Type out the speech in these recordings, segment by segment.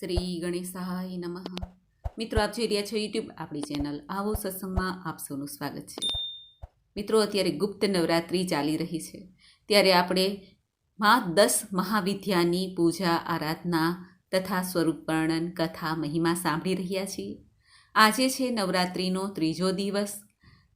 શ્રી ગણેશાય નમઃ. મિત્રો, આપ જોઈ રહ્યા છો યુટ્યુબ આપણી ચેનલ આવો સત્સંગમાં આપ સૌનું સ્વાગત છે. મિત્રો, અત્યારે ગુપ્ત નવરાત્રિ ચાલી રહી છે. ત્યારે આપણે મા દસ મહાવિદ્યાની પૂજા, આરાધના તથા સ્વરૂપ વર્ણન, કથા, મહિમા સાંભળી રહ્યા છીએ. આજે છે નવરાત્રિનો ત્રીજો દિવસ.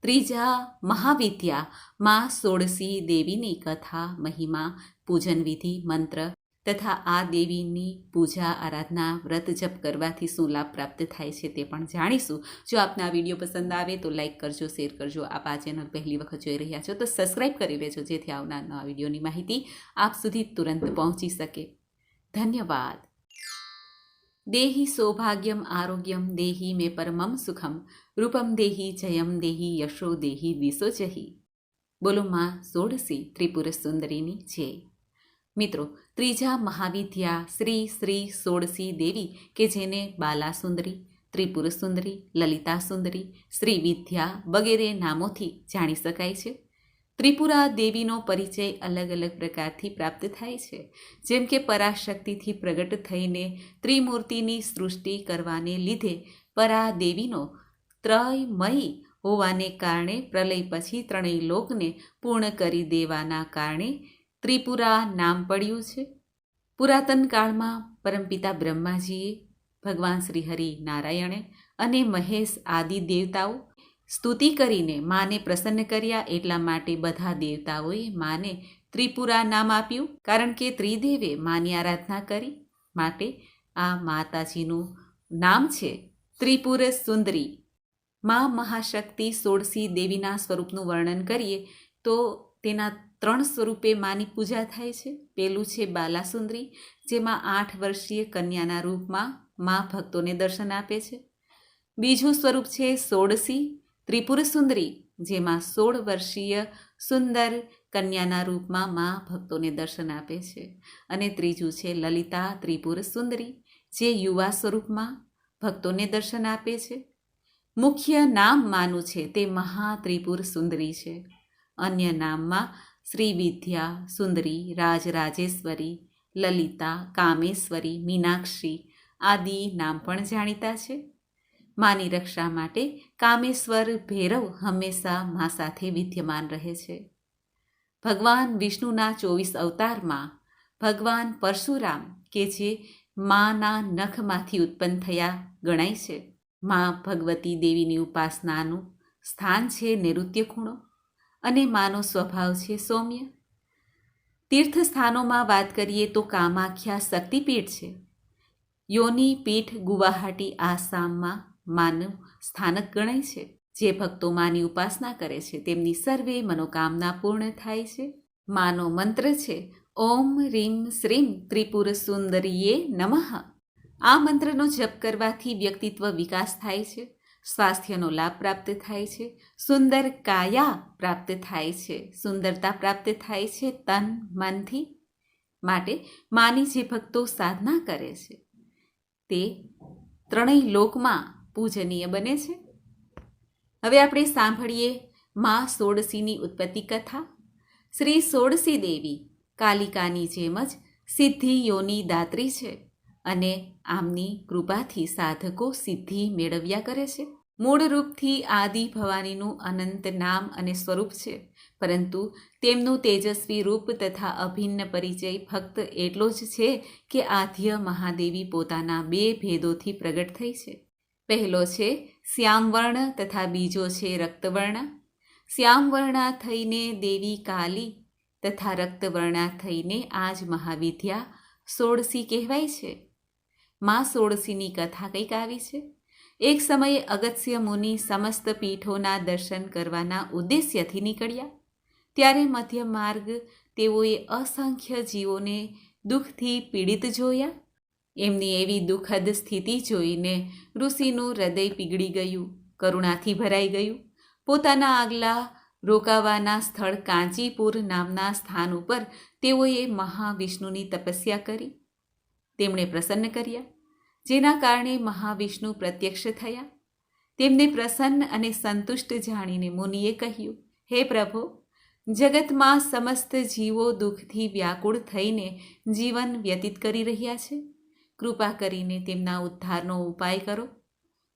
ત્રીજા મહાવિદ્યા મા સોળસી દેવીની કથા, મહિમા પૂજન વિધિ મંત્ર તથા આ દેવીની પૂજા, આરાધના, વ્રત જપ કરવાથી શું લાભ પ્રાપ્ત થાય છે તે પણ જાણીશું. જો આપને આ વીડિયો પસંદ આવે તો લાઇક કરજો, શેર કરજો. આપ આ ચેનલ પહેલી વખત જોઈ રહ્યા છો તો સબસ્ક્રાઈબ કરી લેજો જેથી આવનાર નવા વિડીયોની માહિતી આપ સુધી તુરંત પહોંચી શકે. ધન્યવાદ. દેહી સૌભાગ્યમ આરોગ્યમ દેહી મે પરમમ સુખમ. રૂપમ દેહી જયમ દેહી યશો દેહી દિશો જહી. બોલો માં સોળસી ત્રિપુર સુંદરીની જય. મિત્રો ત્રીજા મહાવિદ્યા શ્રી શ્રી સોળસી દેવી કે જેને બાલાસુંદરી ત્રિપુર સુંદરી લલિતા સુંદરી શ્રી વિદ્યા વગેરે નામોથી જાણી શકાય છે. ત્રિપુરા દેવીનો પરિચય અલગ અલગ પ્રકારથી પ્રાપ્ત થાય છે. જેમ કે પરાશક્તિથી પ્રગટ થઈને ત્રિમૂર્તિની સૃષ્ટિ કરવાને લીધે પરા દેવીનો ત્રયમયી હોવાને કારણે પ્રલય પછી ત્રણેય લોકને પૂર્ણ કરી દેવાના કારણે ત્રિપુરા નામ પડ્યું છે. પુરાતન કાળમાં પરમપિતા બ્રહ્માજીએ ભગવાન શ્રી હરિ નારાયણે અને મહેશ આદિ દેવતાઓ સ્તુતિ કરીને માને પ્રસન્ન કર્યા એટલા માટે બધા દેવતાઓએ માને ત્રિપુરા નામ આપ્યું, કારણ કે ત્રિદેવે માની આરાધના કરી માટે આ માતાજીનું નામ છે ત્રિપુર સુંદરી. મા મહાશક્તિ સોળસી દેવીના સ્વરૂપનું વર્ણન કરીએ તો તેના ત્રણ સ્વરૂપે માની પૂજા થાય છે. પેલું છે બાલાસુંદરી, જેમાં આઠ વર્ષીય કન્યાના રૂપમાં મા ભક્તોને દર્શન આપે છે. બીજું સ્વરૂપ છે સોળસી ત્રિપુર સુંદરી જેમાં સોળ વર્ષીય સુંદર કન્યાના રૂપમાં મા ભક્તોને દર્શન આપે છે. અને ત્રીજું છે લલિતા ત્રિપુર સુંદરી જે યુવા સ્વરૂપમાં ભક્તોને દર્શન આપે છે. મુખ્ય નામ માનું છે તે મહા ત્રિપુર સુંદરી છે. અન્ય નામમાં શ્રી વિદ્યા સુંદરી, રાજરાજેશ્વરી, લલિતા, કામેશ્વરી, મીનાક્ષી આદિ નામ પણ જાણીતા છે. માની રક્ષા માટે કામેશ્વર ભૈરવ હંમેશા મા સાથે વિદ્યમાન રહે છે. ભગવાન વિષ્ણુના ચોવીસ અવતારમાં ભગવાન પરશુરામ કે જે માના નખમાંથી ઉત્પન્ન થયા ગણાય છે. મા ભગવતી દેવીની ઉપાસનાનું સ્થાન છે નૈઋત્ય ખૂણો અને માનો સ્વભાવ છે, સૌમ્ય. તીર્થસ્થાનોમાં વાત કરીએ તો કામાખ્યા શક્તિપીઠ છે. યોની પીઠ ગુવાહાટી આસામમાં માનવ સ્થાનક ગણાય છે, જે ભક્તો માની ઉપાસના કરે છે. તેમની સર્વે મનોકામના પૂર્ણ થાય છે. માનો મંત્ર છે, ઓમ રીમ શ્રીમ ત્રિપુર સુંદરીએ નમઃ. આ મંત્રનો જપ કરવાથી વ્યક્તિત્વ વિકાસ થાય છે. સ્વાસ્થ્યનો લાભ પ્રાપ્ત થાય છે. સુંદર કાયા પ્રાપ્ત થાય છે. સુંદરતા પ્રાપ્ત થાય છે તન, મનથી માટે માની જે ભક્તો સાધના કરે છે. તે ત્રણેય લોકમાં પૂજનીય બને છે. હવે આપણે સાંભળીએ મા સોળસીની ઉત્પત્તિ કથા. શ્રી સોળસી દેવી કાલિકાની જેમ જ સિદ્ધિ યોની દાત્રી છે અને આમની કૃપાથી સાધકો સિદ્ધિ મેળવ્યા કરે છે. મૂળ રૂપથી આદિ ભવાનીનું અનંત નામ અને સ્વરૂપ છે, પરંતુ તેમનું તેજસ્વી રૂપ તથા અભિન્ન પરિચય ફક્ત એટલો જ છે કે આધ્ય મહાદેવી પોતાના બે ભેદોથી પ્રગટ થઈ છે. પહેલો છે શ્યામવર્ણ તથા બીજો છે રક્તવર્ણ. શ્યામવર્ણા થઈને દેવી કાલી તથા રક્તવર્ણા થઈને આજ મહાવિદ્યા સોળસી કહેવાય છે. મા સોળસીની કથા કંઈક આવી છે. એક સમયે અગત્ય મુનિ સમસ્ત પીઠોના દર્શન કરવાના ઉદ્દેશ્યથી નીકળ્યા. ત્યારે મધ્ય માર્ગ તેઓએ અસંખ્ય જીવોને દુઃખથી પીડિત જોયા. એમની એવી દુઃખદ સ્થિતિ જોઈને ઋષિનું હૃદય પીગળી ગયું, કરુણાથી ભરાઈ ગયું. પોતાના આગલા રોકાવાના સ્થળ કાંચીપુર નામના સ્થાન ઉપર તેઓએ મહાવિષ્ણુની તપસ્યા કરી. તેમણે પ્રસન્ન કર્યા. જેના કારણે મહાવિષ્ણુ પ્રત્યક્ષ થયા. તેમને પ્રસન્ન અને સંતુષ્ટ જાણીને મુનિએ કહ્યું, હે પ્રભુ, જગતમાં સમસ્ત જીવો દુઃખથી વ્યાકુળ થઈને જીવન વ્યતીત કરી રહ્યા છે. કૃપા કરીને તેમના ઉદ્ધારનો ઉપાય કરો.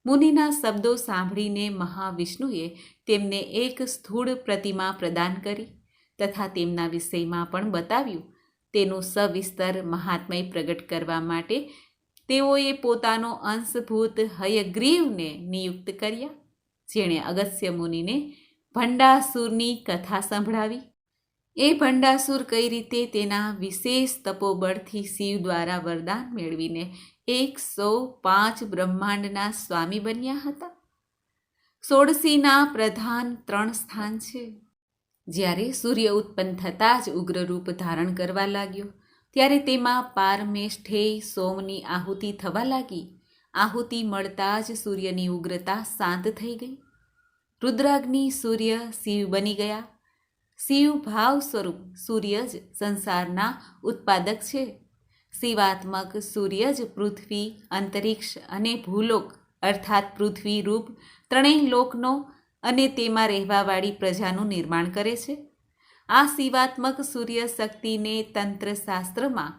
મુનિના શબ્દો સાંભળીને મહાવિષ્ણુએ તેમને એક સ્થૂળ પ્રતિમા પ્રદાન કરી તથા તેમના વિષયમાં પણ બતાવ્યું. તેનું સવિસ્તર મહાત્મય પ્રગટ કરવા માટે તેઓએ પોતાનો અંશભૂત હયગ્રીવને નિયુક્ત કર્યા, જેણે અગસ્ય મુનિને ભંડાસુરની કથા સંભળાવી. એ ભંડાસુર કઈ રીતે તેના વિશેષ તપોબળથી શિવ દ્વારા વરદાન મેળવીને એકસો પાંચ બ્રહ્માંડના સ્વામી બન્યા હતા? સોળસીના પ્રધાન ત્રણ સ્થાન છે. જ્યારે સૂર્ય ઉત્પન્ન થતાં જ ઉગ્ર રૂપ ધારણ કરવા લાગ્યો ત્યારે તેમાં પારમેષ્ઠેય સોમની આહુતિ થવા લાગી. આહુતિ મળતા જ સૂર્યની ઉગ્રતા શાંત થઈ ગઈ. રુદ્રાગ્નિ સૂર્ય શિવ બની ગયા. શિવ ભાવ સ્વરૂપ સૂર્ય જ સંસારના ઉત્પાદક છે. શિવાત્મક સૂર્ય જ પૃથ્વી, અંતરિક્ષ અને ભૂલોક, અર્થાત પૃથ્વી રૂપ ત્રણેય લોકનો અને તેમાં રહેવાવાળી પ્રજાનું નિર્માણ કરે છે. આ શિવાત્મક સૂર્ય શક્તિને તંત્રશાસ્ત્રમાં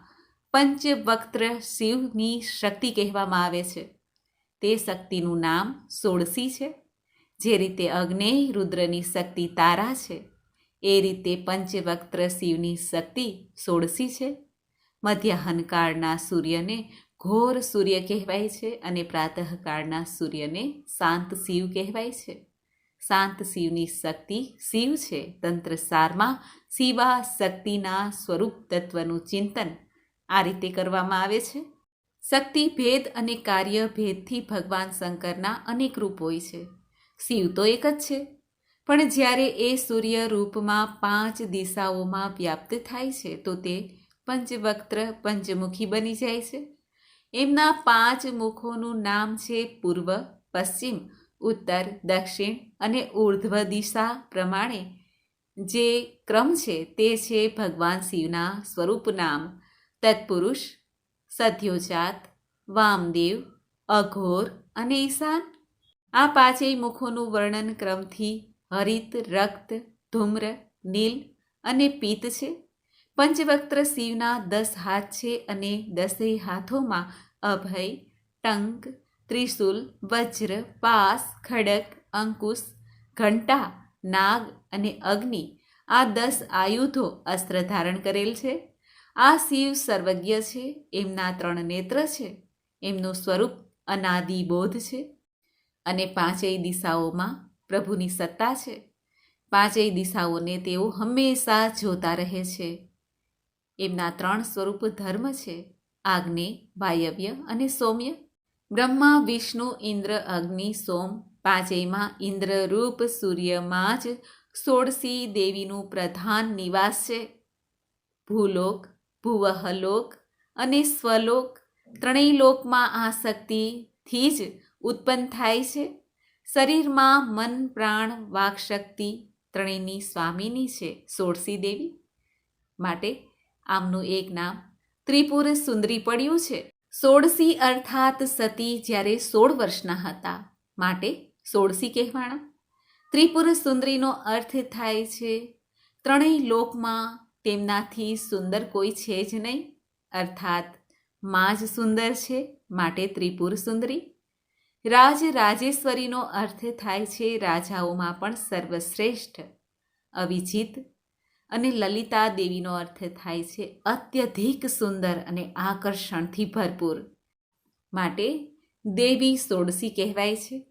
પંચવક્ત્ર શિવની શક્તિ કહેવામાં આવે છે. તે શક્તિનું નામ સોળસી છે. જે રીતે અગ્નેય રુદ્રની શક્તિ તારા છે, એ રીતે પંચવક્ત્ર શિવની શક્તિ સોળસી છે. મધ્યાહનકાળના સૂર્યને ઘોર સૂર્ય કહેવાય છે અને પ્રાતઃકાળના સૂર્યને શાંત શિવ કહેવાય છે. શાંત શિવની શક્તિ શિવ છે તંત્ર સારમાં. શિવા શક્તિના સ્વરૂપ તત્વનું ચિંતન આ રીતે કરવામાં આવે છે. શક્તિ ભેદ અને કાર્ય ભેદથી ભગવાન શંકરના અનેક રૂપ હોય છે. શિવ તો એક જ છે. પણ જ્યારે એ સૂર્ય રૂપમાં પાંચ દિશાઓમાં વ્યાપ્ત થાય છે તો તે પંચવક્ત્ર પંચમુખી બની જાય છે. એમના પાંચ મુખોનું નામ છે પૂર્વ, પશ્ચિમ ઉત્તર, દક્ષિણ અને ઉર્ધ્વ દિશા પ્રમાણે જે ક્રમ છે તે છે ભગવાન શિવના સ્વરૂપ નામ તત્પુરુષ, સદ્યોજાત, વામદેવ, અઘોર અને ઈશાન. આ પાંચેય મુખોનું વર્ણન ક્રમથી હરિત, રક્ત, ધૂમ્ર, નીલ અને પિત્ત છે. પંચવક્ત્ર શિવના દસ હાથ છે અને દસેય હાથોમાં અભય, ટંક ત્રિશુલ, વજ્ર, પાસ, ખડક, અંકુશ, ઘંટા, નાગ અને અગ્નિ આ દસ આયુધો અસ્ત્ર ધારણ કરેલ છે. આ શિવ સર્વજ્ઞ છે, એમના ત્રણ નેત્ર છે, એમનું સ્વરૂપ અનાદિબોધ છે અને પાંચેય દિશાઓમાં પ્રભુની સત્તા છે. પાંચેય દિશાઓને તેઓ હંમેશા જોતા રહે છે. એમના ત્રણ સ્વરૂપ ધર્મ છે આગ્ને વાયવ્ય અને સૌમ્ય. બ્રહ્મા, વિષ્ણુ, ઇન્દ્ર, અગ્નિ, સોમ, પાંચેયમાં ઇન્દ્રરૂપ સૂર્યમાં જ સોળસી દેવીનું પ્રધાન નિવાસ છે. ભૂલોક, ભુવહલોક અને સ્વલોક ત્રણેય લોકમાં આ શક્તિથી જ ઉત્પન્ન થાય છે. શરીરમાં મન, પ્રાણ, વાક શક્તિ ત્રણેયની સ્વામીની છે, સોળસી દેવી. માટે આમનું એક નામ ત્રિપુર સુંદરી પડ્યું છે. સોળસી અર્થાત સતી જ્યારે સોળ વર્ષના હતા. માટે સોળસી કહેવાણા. ત્રિપુર સુંદરીનો અર્થ થાય છે, ત્રણેય લોકમાં તેમનાથી સુંદર કોઈ છે જ નહીં. અર્થાત, માં જ સુંદર છે, માટે ત્રિપુર સુંદરી. રાજ રાજેશ્વરીનો અર્થ થાય છે, રાજાઓમાં પણ સર્વશ્રેષ્ઠ. અવિજિત અને લલિતા દેવીનો અર્થ થાય છે અત્યધિક સુંદર અને આકર્ષણથી ભરપૂર. માટે દેવી સોળસી કહેવાય છે.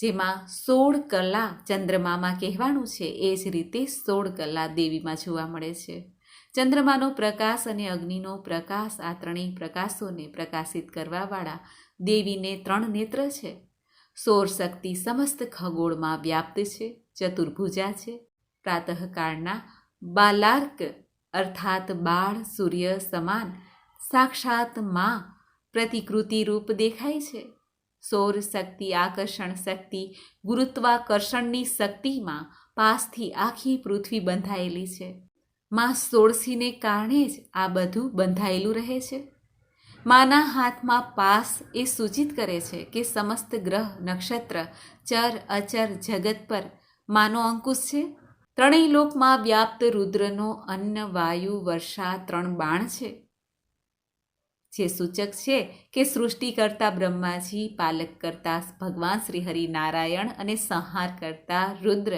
જેમાં સોળ કલા ચંદ્રમામાં કહેવાનું છે. એ જ રીતે સોળ કલા દેવીમાં જોવા મળે છે. ચંદ્રમાનો પ્રકાશ અને અગ્નિનો પ્રકાશ આ ત્રણેય પ્રકાશોને પ્રકાશિત કરવાવાળા દેવીને ત્રણ નેત્ર છે. સૌર શક્તિ સમસ્ત ખગોળમાં વ્યાપ્ત છે, ચતુર્ભુજા છે, પ્રાતઃકાળના બાલાર્ક, અર્થાત બાળ, સૂર્ય, સમાન, સાક્ષાતમાં, પ્રતિકૃતિ રૂપ દેખાય છે. સૌર શક્તિ, આકર્ષણ શક્તિ, ગુરુત્વાકર્ષણની શક્તિમાં પાસથી આખી પૃથ્વી બંધાયેલી છે. માં સોળસીને કારણે જ આ બધું બંધાયેલું રહે છે. માના હાથમાં પાસ એ સૂચિત કરે છે કે સમસ્ત ગ્રહ, નક્ષત્ર, ચર, અચર જગત પર માનો અંકુશ છે. ત્રણેય લોકમાં વ્યાપ્ત રુદ્રનો અન્ન, વાયુ, વર્ષા ત્રણ બાણ છે. જે સૂચક છે કે સૃષ્ટિ કરતા બ્રહ્માજી, પાલક કરતા ભગવાન શ્રી હરિ નારાયણ અને સંહાર કરતા રુદ્ર,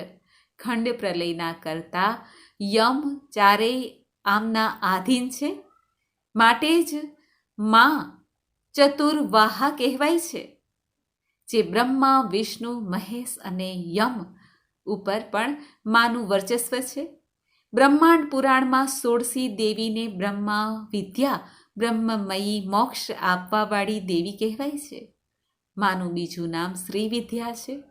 ખંડ પ્રલયના કરતા યમ ચારેય આમના આધીન છે. માટે જ માં ચતુર્વાહા કહેવાય છે. જે બ્રહ્મા, વિષ્ણુ, મહેશ અને યમ ઉપર પણ માનું વર્ચસ્વ છે. બ્રહ્માંડ પુરાણમાં સોળસી દેવીને બ્રહ્મા વિદ્યા, બ્રહ્મમયી મોક્ષ આપવાવાળી દેવી કહેવાય છે. માનું બીજું નામ શ્રી વિદ્યા છે.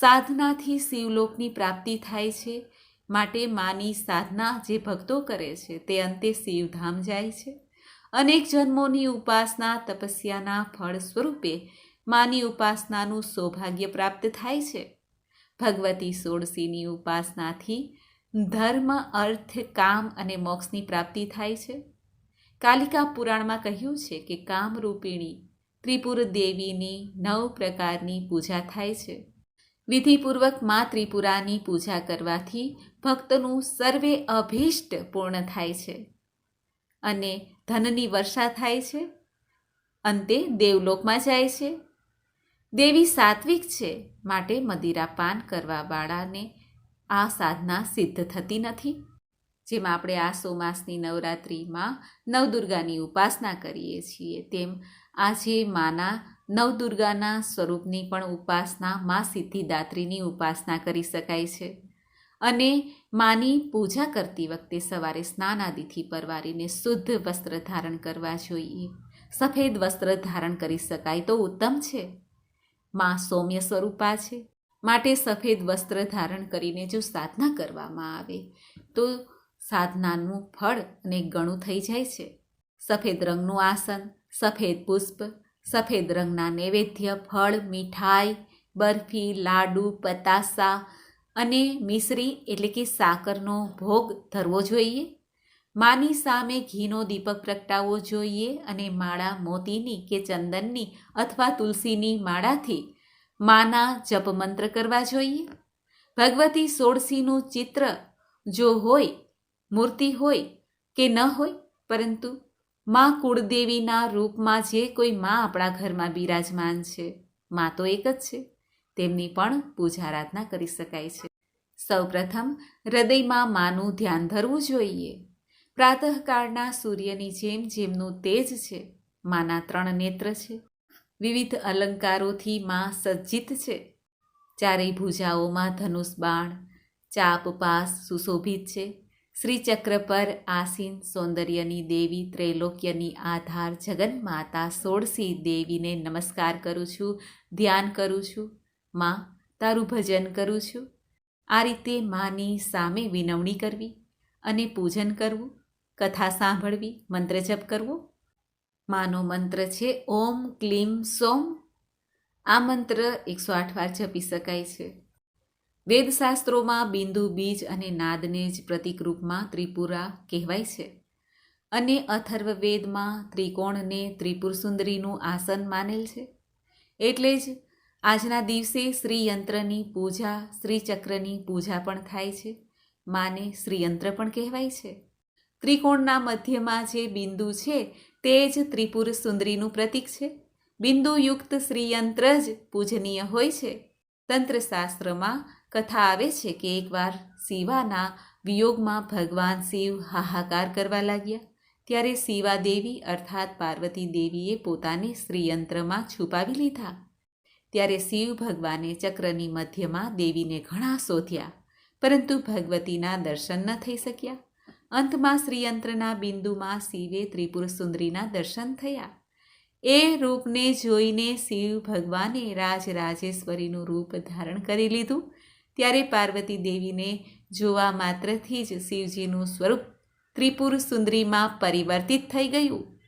સાધનાથી શિવલોકની પ્રાપ્તિ થાય છે, માટે માની સાધના જે ભક્તો કરે છે તે અંતે શિવધામ જાય છે. અનેક જન્મોની ઉપાસના તપસ્યાના ફળ સ્વરૂપે માની ઉપાસનાનું સૌભાગ્ય પ્રાપ્ત થાય છે. ભગવતી સોળસીની ઉપાસનાથી ધર્મ, અર્થ, કામ અને મોક્ષની પ્રાપ્તિ થાય છે. કાલિકા પુરાણમાં કહ્યું છે કે કામરૂપિણી ત્રિપુર દેવીની નવ પ્રકારની પૂજા થાય છે. વિધિપૂર્વક મા ત્રિપુરાની પૂજા કરવાથી ભક્તનું સર્વે અભીષ્ટ પૂર્ણ થાય છે અને ધનની વર્ષા થાય છે. અંતે દેવલોકમાં જાય છે. દેવી સાત્વિક છે માટે મદિરા પાન કરવાવાળાને આ સાધના સિદ્ધ થતી નથી. જેમાં આપણે આ સોમાસની નવરાત્રિમાં નવદુર્ગાની ઉપાસના કરીએ છીએ, તેમ આજે માના નવદુર્ગાના સ્વરૂપની પણ ઉપાસના મા સિદ્ધિદાત્રીની ઉપાસના કરી શકાય છે. અને માની પૂજા કરતી વખતે સવારે સ્નાન આદિથી પરવારીને શુદ્ધ વસ્ત્ર ધારણ કરવા જોઈએ. સફેદ વસ્ત્ર ધારણ કરી શકાય તો ઉત્તમ છે. માં સૌમ્ય સ્વરૂપા છે. માટે સફેદ વસ્ત્ર ધારણ કરીને જો સાધના કરવામાં આવે, તો સાધનાનું ફળ અનેક ગણું થઈ જાય છે. સફેદ રંગનું આસન, સફેદ પુષ્પ, સફેદ રંગના નૈવેદ્ય, ફળ, મીઠાઈ, બરફી, લાડુ, પતાસા અને મિશ્રી એટલે કે સાકરનો ભોગ ધરવો જોઈએ. માની સામે ઘીનો દીપક પ્રગટાવવો જોઈએ અને માળા મોતીની કે ચંદનની અથવા તુલસીની માળાથી માના જપ મંત્ર કરવા જોઈએ. ભગવતી સોળસીનું ચિત્ર જો હોય, મૂર્તિ હોય કે ન હોય, પરંતુ મા કુળદેવીના રૂપમાં જે કોઈ મા આપણા ઘરમાં બિરાજમાન છે, મા તો એક જ છે. તેમની પણ પૂજા આરાધના કરી શકાય છે. સૌપ્રથમ હૃદયમાં માનું ધ્યાન ધરવું જોઈએ. પ્રાતઃકાળના સૂર્યની જેમ જેમનું તેજ છે, માના ત્રણ નેત્ર છે. વિવિધ અલંકારોથી મા સજ્જિત છે. ચારેય ભુજાઓમાં ધનુષ બાણ, ચાપ પાસ સુશોભિત છે. શ્રીચક્ર પર આસીન સૌંદર્યની દેવી ત્રૈલોક્યની આધાર જગન્માતા સોળસી દેવીને નમસ્કાર કરું છું, ધ્યાન કરું છું. માં, તારું ભજન કરું છું. આ રીતે માની સામે વિનવણી કરવી અને પૂજન કરવું. કથા સાંભળવી, મંત્ર જપ કરવો? માનો મંત્ર છે, ઓમ ક્લીમ સોમ. આ મંત્ર એકસો આઠ વાર જપી શકાય છે. વેદશાસ્ત્રોમાં બિંદુ બીજ અને નાદને જ પ્રતિક રૂપમાં ત્રિપુરા કહેવાય છે. અને અથર્વવેદમાં ત્રિકોણને ત્રિપુર સુંદરીનું આસન માનેલ છે. એટલે જ આજના દિવસે શ્રીયંત્રની પૂજા, શ્રીચક્રની પૂજા પણ થાય છે. માને શ્રીયંત્ર પણ કહેવાય છે. ત્રિકોણના મધ્યમાં જે બિંદુ છે, તે જ ત્રિપુર સુંદરીનું પ્રતીક છે. બિંદુયુક્ત શ્રીયંત્ર જ પૂજનીય હોય છે. તંત્રશાસ્ત્રમાં કથા આવે છે કે એકવાર શિવાના વિયોગમાં ભગવાન શિવ હાહાકાર કરવા લાગ્યા. ત્યારે શિવા દેવી અર્થાત પાર્વતી દેવીએ પોતાને શ્રીયંત્રમાં છુપાવી લીધા. ત્યારે શિવ ભગવાને ચક્રની મધ્યમાં દેવીને ઘણા શોધ્યા, પરંતુ ભગવતીના દર્શન ન થઈ શક્યા. અંતમાં શ્રીયંત્રના બિંદુમાં શિવે ત્રિપુર સુંદરીના દર્શન થયા. એ રૂપને જોઈને શિવ ભગવાને રાજરાજેશ્વરીનું રૂપ ધારણ કરી લીધું. ત્યારે પાર્વતી દેવીને જોવા માત્રથી જ શિવજીનું સ્વરૂપ ત્રિપુર સુંદરીમાં પરિવર્તિત થઈ ગયું.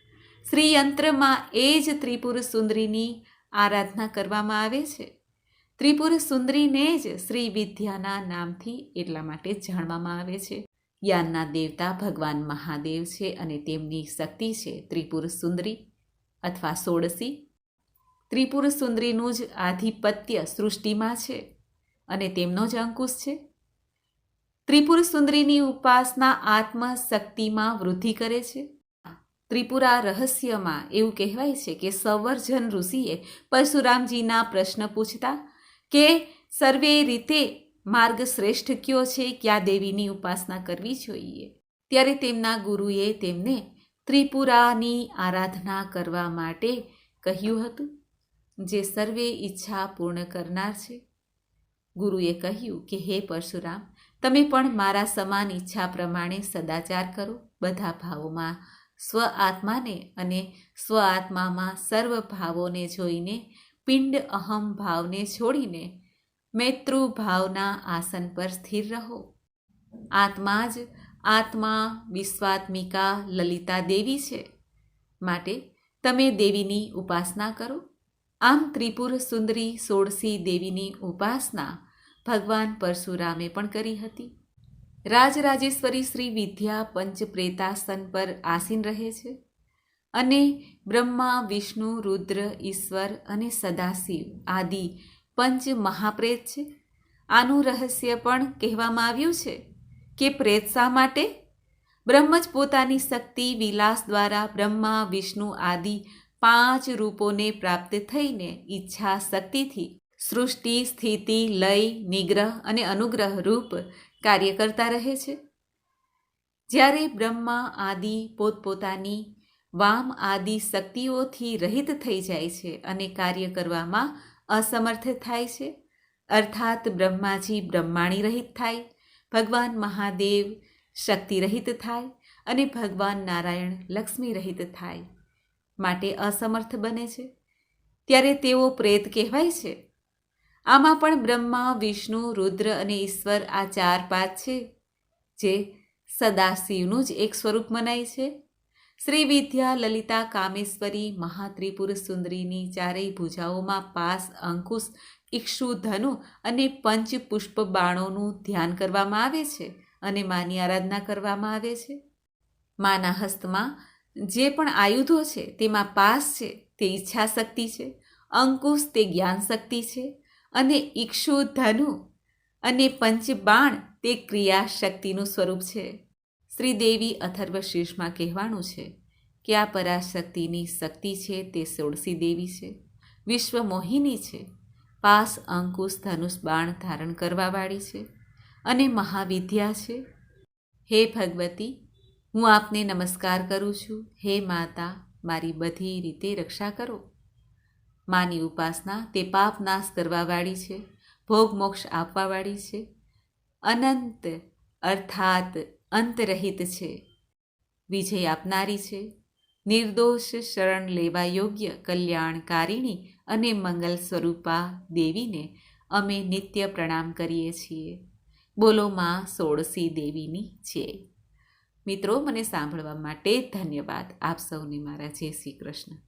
શ્રીયંત્રમાં એ જ ત્રિપુર સુંદરીની આરાધના કરવામાં આવે છે. ત્રિપુર સુંદરીને જ શ્રી વિદ્યાના નામથી એટલા માટે જાણવામાં આવે છે. જ્ઞાનના દેવતા ભગવાન મહાદેવ છે અને તેમની શક્તિ છે ત્રિપુર સુંદરી અથવા સોળસી. ત્રિપુર સુંદરીનું જ આધિપત્ય સૃષ્ટિમાં છે અને તેમનો જ અંકુશ છે. ત્રિપુર સુંદરીની ઉપાસના આત્મશક્તિમાં વૃદ્ધિ કરે છે. ત્રિપુરા રહસ્યમાં એવું કહેવાય છે કે સંવર્જન ઋષિએ પરશુરામજીના પ્રશ્ન પૂછતા કે સર્વે રીતે માર્ગ શ્રેષ્ઠ કયો છે, ક્યાં દેવીની ઉપાસના કરવી જોઈએ? ત્યારે તેમના ગુરુએ તેમને ત્રિપુરાની આરાધના કરવા માટે કહ્યું હતું, જે સર્વે ઈચ્છા પૂર્ણ કરનાર છે. ગુરુએ કહ્યું કે, હે પરશુરામ, તમે પણ મારા સમાન ઈચ્છા પ્રમાણે સદાચાર કરો. બધા ભાવોમાં સ્વ આત્માને અને સ્વ આત્મામાં સર્વ ભાવોને જોઈને પિંડ અહમ ભાવને છોડીને મૈત્રુ ભાવના આસન પર સ્થિર રહો. આત્મા જ આત્મા વિશ્વાત્મિકા લલિતા દેવી છે. માટે તમે દેવીની ઉપાસના કરો. આમ ત્રિપુર સુંદરી સોળસી દેવીની ઉપાસના ભગવાન પરશુરામે પણ કરી હતી. રાજરાજેશ્વરી શ્રી વિદ્યા પંચપ્રેતાસન પર આસીન રહે છે અને બ્રહ્મા, વિષ્ણુ, રુદ્ર, ઈશ્વર અને સદાશિવ આદિ પંચ મહાપ્રેત છે. આનું રહસ્ય પણ કહેવામાં આવ્યું છે કે પ્રેત શા માટે? બ્રહ્મ જ પોતાની શક્તિ વિલાસ દ્વારા બ્રહ્મા, વિષ્ણુ આદિ પાંચ રૂપોને પ્રાપ્ત થઈને ઈચ્છા શક્તિથી સૃષ્ટિ, સ્થિતિ, લય, નિગ્રહ અને અનુગ્રહ રૂપ કાર્ય કરતા રહે છે. જ્યારે બ્રહ્મા આદિ પોતપોતાની વામ આદિ શક્તિઓથી રહિત થઈ જાય છે અને કાર્ય કરવામાં અસમર્થ થાય છે. અર્થાત બ્રહ્માજી બ્રહ્માણી રહિત થાય. ભગવાન મહાદેવ શક્તિ રહિત થાય અને ભગવાન નારાયણ લક્ષ્મી રહિત થાય માટે અસમર્થ બને છે. ત્યારે તેઓ પ્રેત કહેવાય છે. આમાં પણ બ્રહ્મા, વિષ્ણુ, રુદ્ર અને ઈશ્વર આ ચાર પાંચ છે, જે સદાશિવનું જ એક સ્વરૂપ મનાય છે. શ્રી વિદ્યા લલિતા કામેશ્વરી મહાત્રિપુર સુંદરીની ચારેય ભુજાઓમાં પાસ, અંકુશ, ઇક્ષુ, ધનુ અને પંચ પુષ્પ બાણોનું ધ્યાન કરવામાં આવે છે અને માની આરાધના કરવામાં આવે છે. માના હસ્તમાં જે પણ આયુધો છે તેમાં પાસ છે, તે ઈચ્છા શક્તિ છે, અંકુશ તે જ્ઞાન શક્તિ છે અને ઇક્ષુ, ધનુ અને પંચબાણ તે ક્રિયા શક્તિનું સ્વરૂપ છે. શ્રીદેવી અથર્વ શીર્ષમાં કહેવાનું છે કે આ પરાશક્તિની શક્તિ છે તે સોળસી દેવી છે. વિશ્વ મોહિની છે. પાસ, અંકુશ, ધનુષ, બાણ ધારણ કરવાવાળી છે અને મહાવિદ્યા છે. હે ભગવતી, હું આપને નમસ્કાર કરું છું. હે માતા, મારી બધી રીતે રક્ષા કરો. માની ઉપાસના તે પાપ નાશ કરવાવાળી છે, ભોગ મોક્ષ આપવાવાળી છે. અનંત, અર્થાત અંતરહિત છે. વિજય આપનારી છે. નિર્દોષ શરણ લેવા યોગ્ય કલ્યાણકારિણી અને મંગલ સ્વરૂપા દેવીને અમે નિત્ય પ્રણામ કરીએ છીએ. બોલો માં સોળસી દેવીની જય. મિત્રો, મને સાંભળવા માટે ધન્યવાદ. આપ સૌને મારા જય શ્રી કૃષ્ણ.